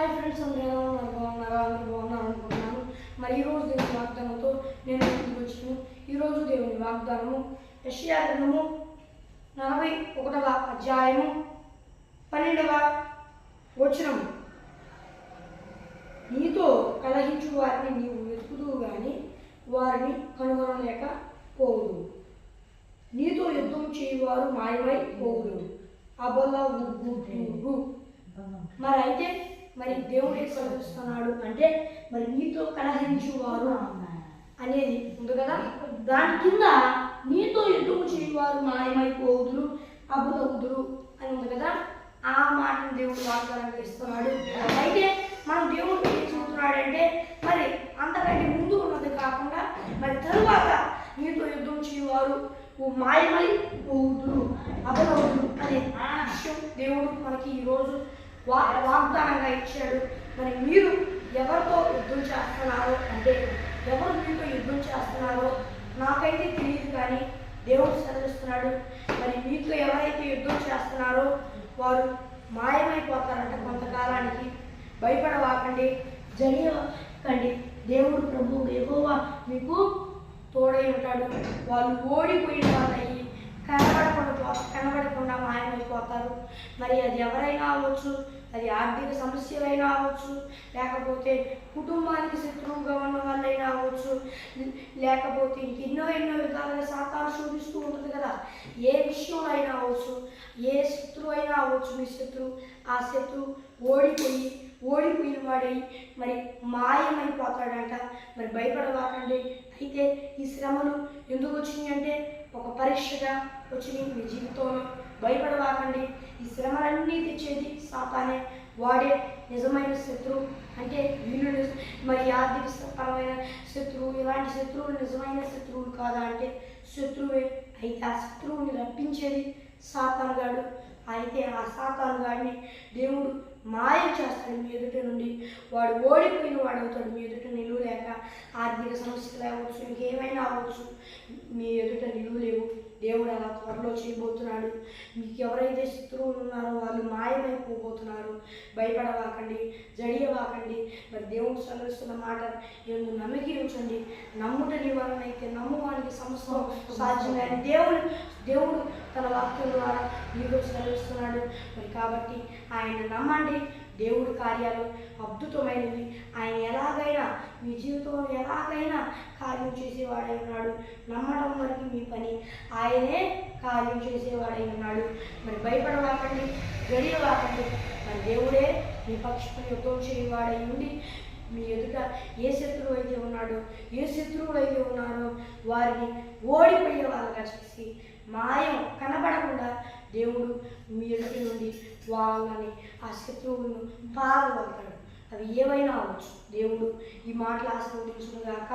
Hi friends అందరూ ఎలా ఉన్నారు? బాగున్నారా? అందరూ బాగున్నారు అనుకుంటున్నాను. మరి ఈరోజు దేవుని వాగ్దానంతో నేను ముందుకు వచ్చాను. ఈరోజు దేవుని వాగ్దానము యెషయా గ్రంథము నలభై ఒకటవ అధ్యాయము పన్నెండవ వచనము. నీతో కలహించు వారిని నీవు వెతుకుతూ గాని వారిని కనుగొనలేక పోవుదు నీతో యుద్ధం చేయువారు మాయమై పోవుదు అబల మరి అయితే మరి దేవుడు ఎక్కడ చదివిస్తున్నాడు అంటే మరి నీతో కలహించువారు అనేది ఉంది కదా? దాని కింద నీతో యుద్ధము చేయువారు మాయమైపోదురు అబుదవుదురు అని ఉంది కదా? ఆ మాటను దేవుడు వాగ్దానంగా ఇస్తున్నాడు అయితే మనం దేవుడు ఏం చెబుతున్నాడంటే మరి అంతకంటే ముందు ఉన్నది కాకుండా మరి తరువాత నీతో యుద్ధం చేయవారు మాయమై పోదురు అబలవుదురు అనే విషయం దేవుడు మనకి ఈరోజు వా వాగ్దానంగా ఇచ్చాడు. మరి మీరు ఎవరితో యుద్ధం చేస్తున్నారో అంటే ఎవరు మీతో యుద్ధం చేస్తున్నారో నాకైతే తెలియదు కానీ దేవుడు సెలవిస్తున్నాడు. మరి మీతో ఎవరైతే యుద్ధం చేస్తున్నారో వారు మాయమైపోతారంట కొంతకాలానికి. భయపడవాకండి. జరియకండి దేవుడు ప్రభు ఎగోవా మీకు తోడై ఉంటాడు. వాళ్ళు ఓడిపోయిన వాళ్ళయి కనబడకుండా కనబడకుండా మాయమైపోతారు. మరి అది ఎవరైనా అవ్వచ్చు అది ఆర్థిక సమస్యలైనా అవ్వచ్చు లేకపోతే కుటుంబానికి శత్రువుగా ఉన్న వాళ్ళైనా అవ్వచ్చు లేకపోతే ఇంకెన్నో ఎన్నో విధాలుగా సాతాను శోధిస్తూ ఉంటుంది కదా. ఏ విషయంలో అయినా అవ్వచ్చు ఏ శత్రువు అయినా అవ్వచ్చు మీ శత్రువు ఆ శత్రువు ఓడిపోయి ఓడిపోయిన వాడై మరి మాయమైపోతాడంట. మరి భయపడవాకండి. అయితే ఈ శ్రమలు ఎందుకు వచ్చినాయి అంటే ఒక పరీక్షగా వచ్చినాయి మీ జీవితంలో భయపడవాకండి. ఈ శ్రమలన్నీ తెచ్చేది సాతానే. వాడే నిజమైన శత్రువు అంటే వీళ్ళు మరి ఆర్థిక పరమైన శత్రువు ఇలాంటి శత్రువులు నిజమైన శత్రువులు కాదా అంటే శత్రువే. అయితే ఆ శత్రువుని రప్పించేది సాతాను గాడు. అయితే ఆ సాతాను గాడిని దేవుడు మాయ చేస్తాడు మీ ఎదుట నుండి. వాడు ఓడిపోయిన వాడు అవుతాడు మీ ఎదుట నిలువ లేక ఆర్థిక సమస్యలు అవ్వచ్చు ఇంకేమైనా అవ్వచ్చు. మీ ఎదుట నిలువ లేవు. దేవుడు అలా త్వరలో చేయబోతున్నాడు. మీకు ఎవరైతే శత్రువులు ఉన్నారో వాళ్ళు మాయమైపోబోతున్నారు. భయపడవాకండి జడియవాకండి. మరి దేవుడు సెలవిస్తున్న మాట ఎందుకు నమ్మకీ ఉంచండి. నమ్ముట నివారణ అయితే నమ్మువానికి సమస్తం సాధ్యమైన దేవుడు దేవుడు తన వాక్యం ద్వారా మీకు సెలవిస్తున్నాడు మరి కాబట్టి ఆయన నమ్మండి. దేవుడి కార్యాలు అద్భుతమైనవి. ఆయన ఎలాగైనా మీ జీవితంలో ఎలాగైనా కార్యం చేసేవాడై ఉన్నాడు. నమ్మడం వరకు మీ పని ఆయనే కార్యం చేసేవాడై ఉన్నాడు. మరి భయపడవాకండి గడియవాకండి. మరి దేవుడే మీ పక్షం యుద్ధం చేయవాడై ఉండి మీ ఎదుట ఏ శత్రువు అయితే ఉన్నాడో ఏ శత్రువులు అయితే ఉన్నారో వారిని ఓడిపోయే వాళ్ళగా చేసి మాయం కనబడకుండా దేవుడు మీ ఎదుటి నుండి వాళ్ళని ఆ శత్రువులను పారగలుగుతాడు అవి ఏమైనా అవ్వచ్చు. దేవుడు ఈ మాటలు ఆశీర్వదించుగాక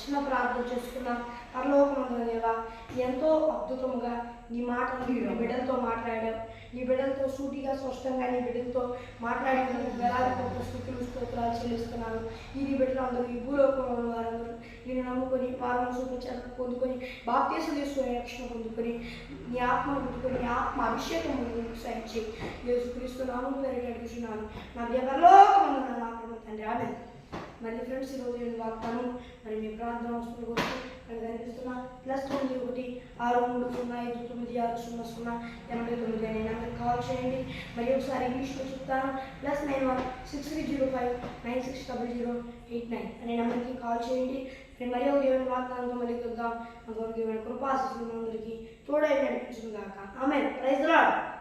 చిన్న ప్రార్థన చేసుకున్నాం. పరలోకమందున దేవా ఎంతో అద్భుతముగా నీ మాటలు నీ బిడ్డలతో మాట్లాడావు. నీ బిడ్డలతో సూటిగా స్పష్టంగా నీ బిడ్డలతో మాట్లాడినందుకు వేలాది స్థుతులు స్తోత్రాలు చెల్లిస్తున్నాను. ఈ నీ బిడ్డలందరూ ఈ భూలోకంలో వారందరూ నేను నమ్ముకొని పాలన చూపించాలని పొందుకొని బాప్తీసం తీసుకొని రక్షణ పొందుకొని నీ ఆత్మ పొందుకొని నీ ఆత్మ అభిషేకం ముందుకు సాగించి యేసుక్రీస్తు నామం పేరు అడుగుతున్నాను నా దేవర్లోకమందున నా తండ్రి. ఆమె మరి ఫ్రెండ్స్ ఈరోజు నేను వాగ్దానం మరి మీ ప్రాంతం స్కూల్ కోసం ఇక్కడ కనిపిస్తున్నా ప్లస్ తొమ్మిది ఒకటి ఆరు మూడు సున్నా ఐదు తొమ్మిది ఆరు సున్నా సున్నా ఎనభై తొమ్మిది అనే నెంబర్కి కాల్ చేయండి. మరి ఒకసారి ఇంగ్లీష్లో చెప్తాను. Plus nine one six three zero five nine six double zero eight nine అనే నెంబర్కి కాల్ చేయండి. మరి మరి ఒక దేవుని వాగ్దానంతో మళ్ళీ కలుద్దాం అందువరకు దేవుని కృపాశిస్తున్న అందరికీ తోడై నడిపించుకుందాక ఆమె ప్రైజ్ లాడ్